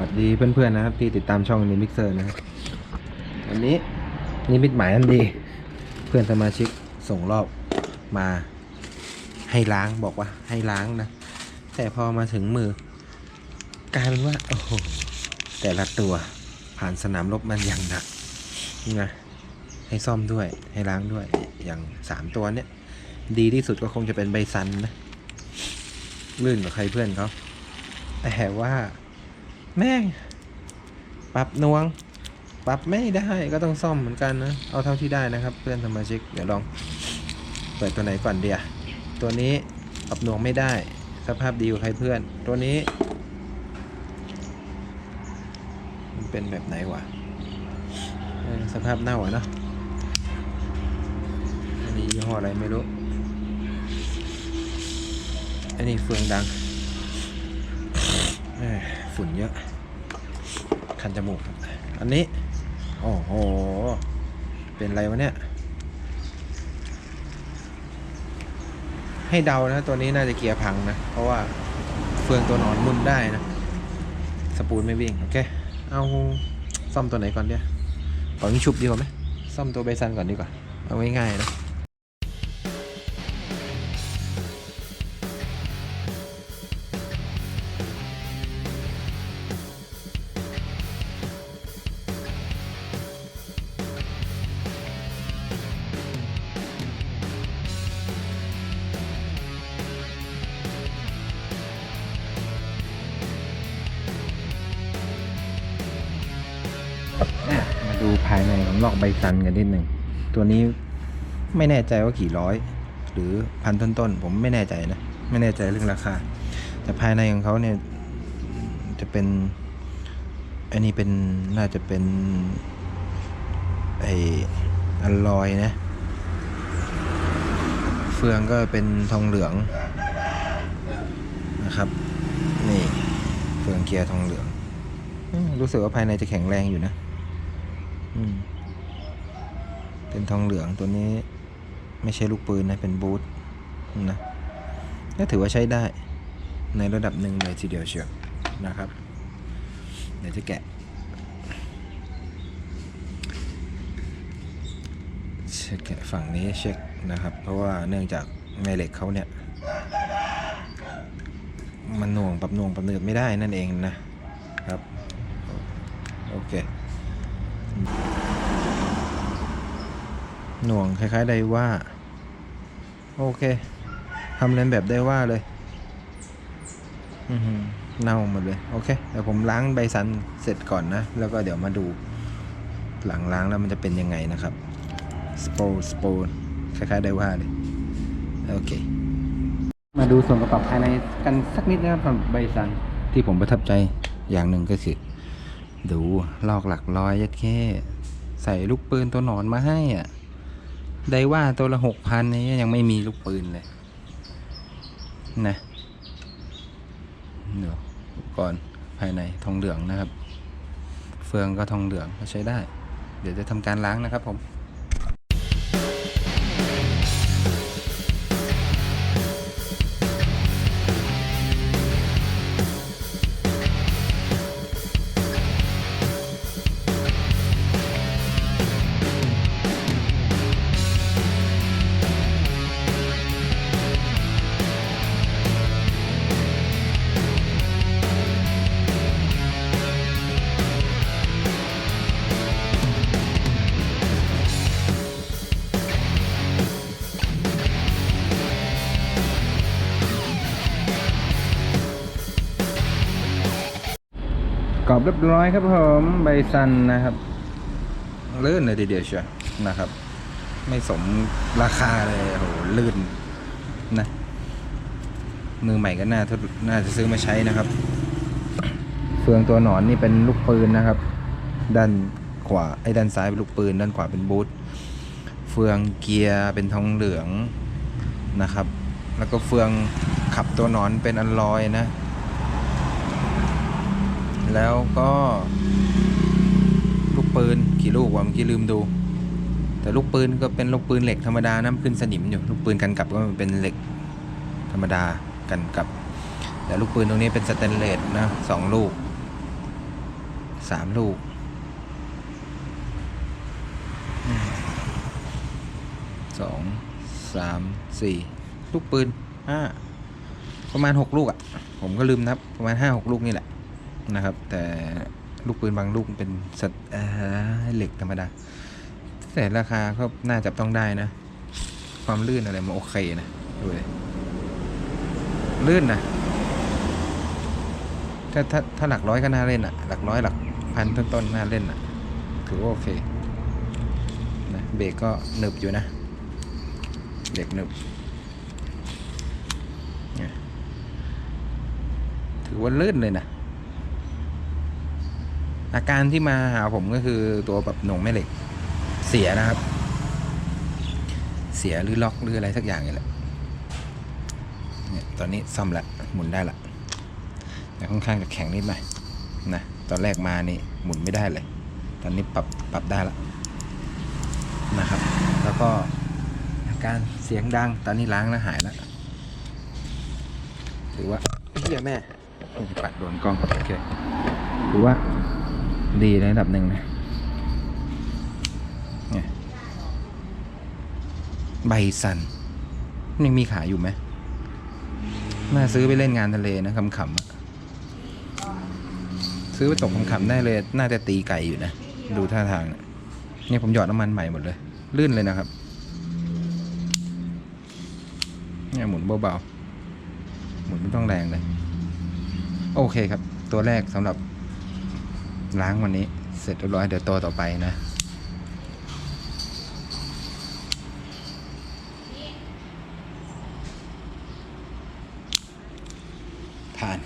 วัสดีเพื่อนๆนะครับ ที่ติดตามช่องนิมิกเซอร์นะครับวันนี้นิมิตหมายอันดี เพื่อนสมาชิกส่งรอบมาให้ล้างบอกว่าให้ล้างนะ แต่พอมาถึงมือกลายเป็นว่าโอ้โหแต่ละตัวผ่านสนามรบมันอย่างหนักนี่ไงให้ซ่อมด้วยให้ล้างด้วยอย่างสามตัวเนี้ยดีที่สุดก็คงจะเป็นใบซันนะลื่นกว่าใครเพื่อนเขาแต่ว่า แม่ง ปรับนวง ปรับไม่ได้ก็ต้องซ่อมเหมือนกันนะ เอาเท่าที่ได้นะครับ เพื่อนสมาชิก เดี๋ยวลอง เปิดตัวไหนก่อนเดียตัวนี้ปรับนวงไม่ได้ สภาพดีกว่าใครเพื่อน ตัวนี้ มันเป็นแบบไหนวะสภาพเน่าอะเนาะอันนี้ยี่ห้ออะไรไม่รู้ อันนี้เฟืองดังฝุ่นเยอะ คันจมูก อันนี้ โอ้โห เป็นอะไรวะเนี่ย ให้เดานะตัวนี้น่าจะเกียร์พังนะ เพราะว่าเฟืองตัวนอนมุนได้นะ สปูนไม่วิ่ง โอเค เอาซ่อมตัวไหนก่อนเดียวขอยิงชุบดีกว่าไหมซ่อมตัวเบซันก่อนดีกว่า เอาง่ายๆนะ ภายในของลอกใบซันกันนิดหนึ่ง ตัวนี้ไม่แน่ใจว่ากี่ร้อย หรือพันต้นๆ ผมไม่แน่ใจนะ ไม่แน่ใจเรื่องราคา แต่ภายในของเขาเนี่ย จะเป็น อันนี้เป็นน่าจะเป็นไออลลอยนะ เฟืองก็เป็นทองเหลืองนะครับ นี่ เฟืองเกียร์ทองเหลือง รู้สึกว่าภายในจะแข็งแรงอยู่นะ เป็นทองเหลืองตัวนี้ ไม่ใช่ลูกปืนนะ เป็นบูทนะก็ถือว่าใช้ได้ในระดับหนึ่งเลยทีเดียวเชียวนะครับ เดี๋ยวจะแกะ เช็คฝั่งนี้เช็คนะครับ เพราะว่าเนื่องจากแม่เหล็กเขาเนี่ย มันหน่วงปรับหน่วงปรับเนืบไม่ได้นั่นเองนะครับ โอเค หน่วงคล้ายๆไดว่า โอเคทำเลียนแบบไดว่าเลยอือหือเน่าหมดเลย โอเคเดี๋ยวผมล้างใบสันเสร็จก่อนนะ แล้วก็เดี๋ยวมาดู หลังล้างแล้วมันจะเป็นยังไงนะครับสโปสโปคล้ายๆไดว่าเลย โอเค มาดูส่วนประกอบภายในกันสักนิดนะครับสำหรับใบสันที่ผมประทับใจอย่างหนึ่งก็คือ ดูลอกหลักร้อยยัดแค่ใส่ลูกปืนตัวหนอนมาให้อะ ได้ว่าตัวละหกพันนี้ยังไม่มีลูกปืนเลยนะเดี๋ยวอุปกรณ์ภายในทองเหลืองนะครับ เฟืองก็ทองเหลืองก็ใช้ได้ เดี๋ยวจะทำการล้างนะครับผม กรอบเรียบร้อยครับผมใบซันนะครับลื่นเลยทีเดียวเชียวนะครับ ไม่สมราคาเลยโหลื่นนะมือใหม่ก็น่าทน่าจะซื้อมาใช้นะครับ เฟืองตัวหนอนนี่เป็นลูกปืนนะครับ ด้านขวาไอ้ด้านซ้ายเป็นลูกปืน ด้านขวาเป็นบูทเฟืองเกียร์เป็นทองเหลืองนะครับ แล้วก็เฟืองขับตัวหนอนเป็นอัลลอยนะ แล้วก็ลูกปืนกี่ลูกวะเมื่อกี้ลืมดู แต่ลูกปืนก็เป็นลูกปืนเหล็กธรรมดานะขึ้นสนิมอยู่ลูกปืนกันกลับก็เป็นเหล็กธรรมดากันกลับ แต่ลูกปืนตรงนี้เป็นสแตนเลสนะสองลูกสามลูกสองสามสี่ลูกปืนห้าประมาณหกลูกอะ่ะ ผมก็ลืมนับประมาณห้าหกลูกนี่แหละ นะครับ แต่ลูกปืนบางลูกเป็นสัตว์เหล็กธรรมดา แต่ราคาก็น่าจะต้องได้นะ ความลื่นอะไรมันโอเคนะดูเลยลื่นนะถ้าถ้าถ้าหลักร้อยก็น่าเล่นอะหลักร้อยหลักพันต้นๆนน่าเล่นอะถือว่าโอเคนะเบรกก็หนึบอยู่นะเบรกหนึบถือว่าลื่นเลยนะ อาการที่มาหาผมก็คือตัวแบบหนงแม่เหล็กเสียนะครับ เสียหรือล็อกหรืออะไรสักอย่างนี่แหละเนี่ยตอนนี้ซ่อมละหมุนได้ละแต่ค่อนข้างจะแข็งนิดหน่อยนะตอนแรกมานี่หมุนไม่ได้เลย ตอนนี้ปรับปรับได้ล้วนะครับ แล้วก็อาการเสียงดังตอนนี้ล้างแล้วหายแล้วถือว่าเฮียแม่ปัดโดนกล้องโอเคถือว่า ดีในระดับหนึ่งนะใบสันยังมีขายอยู่ไหมน่าซื้อไปเล่นงานทะเลนะขำๆอะซื้อไปตกขำได้เลย น่าจะตีไก่อยู่นะ ดูท่าทางเนี่ยเนี่ยผมหยอดน้ำมันใหม่หมดเลย ลื่นเลยนะครับ เนี่ยหมุนเบาๆ หมุนไม่ต้องแรงเลย โอเคครับ ตัวแรกสำหรับ ล้างวันนี้ เสร็จเรียบร้อยเดี๋ยวตัวต่อไปนะทาน